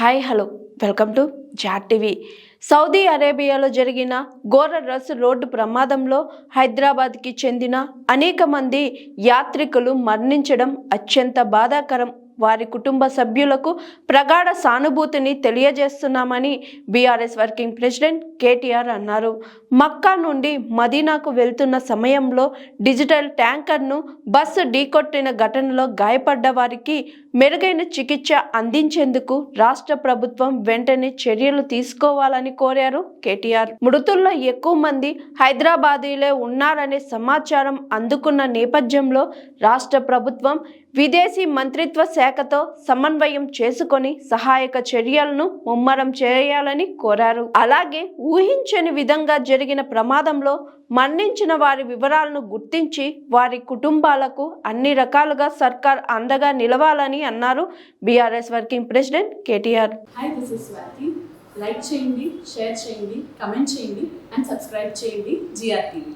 Hi hello. Welcome to Jat TV. Saudi అరేబియాలో జరిగిన ఘోర రస్ రోడ్డు ప్రమాదంలో హైదరాబాద్కి చెందిన అనేక మంది యాత్రికులు మరణించడం అత్యంత బాధాకరం. వారి కుటుంబ సభ్యులకు ప్రగాఢ సానుభూతిని తెలియజేస్తున్నామని బీఆర్ఎస్ వర్కింగ్ ప్రెసిడెంట్ కేటీఆర్ అన్నారు. మక్కా నుండి మదీనాకు వెళ్తున్న సమయంలో డిజిటల్ ట్యాంకర్ను బస్సు ఢీకొట్టిన ఘటనలో గాయపడ్డ వారికి మెరుగైన చికిత్స అందించేందుకు రాష్ట్ర ప్రభుత్వం వెంటనే చర్యలు తీసుకోవాలని కోరారు కేటీఆర్. మృతుల్లో ఎక్కువ మంది హైదరాబాదీలే ఉన్నారనే సమాచారం అందుకున్న నేపథ్యంలో రాష్ట్ర ప్రభుత్వం విదేశీ మంత్రిత్వ శాఖ శాఖతో సమన్వయం చేసుకొని సహాయక చర్యలను ముమ్మరం చేయాలని కోరారు. అలాగే ఊహించని విధంగా జరిగిన ప్రమాదంలో మరణించిన వారి వివరాలను గుర్తించి వారి కుటుంబాలకు అన్ని రకాలుగా సర్కార్ అండగా నిలవాలని అన్నారు BRS working president KTR. Hi this is Swathi like చేయండి షేర్ చేయండి కమెంట్ చేయండి అండ్ సబ్స్క్రైబ్ చేయండి జిఆర్టీవీ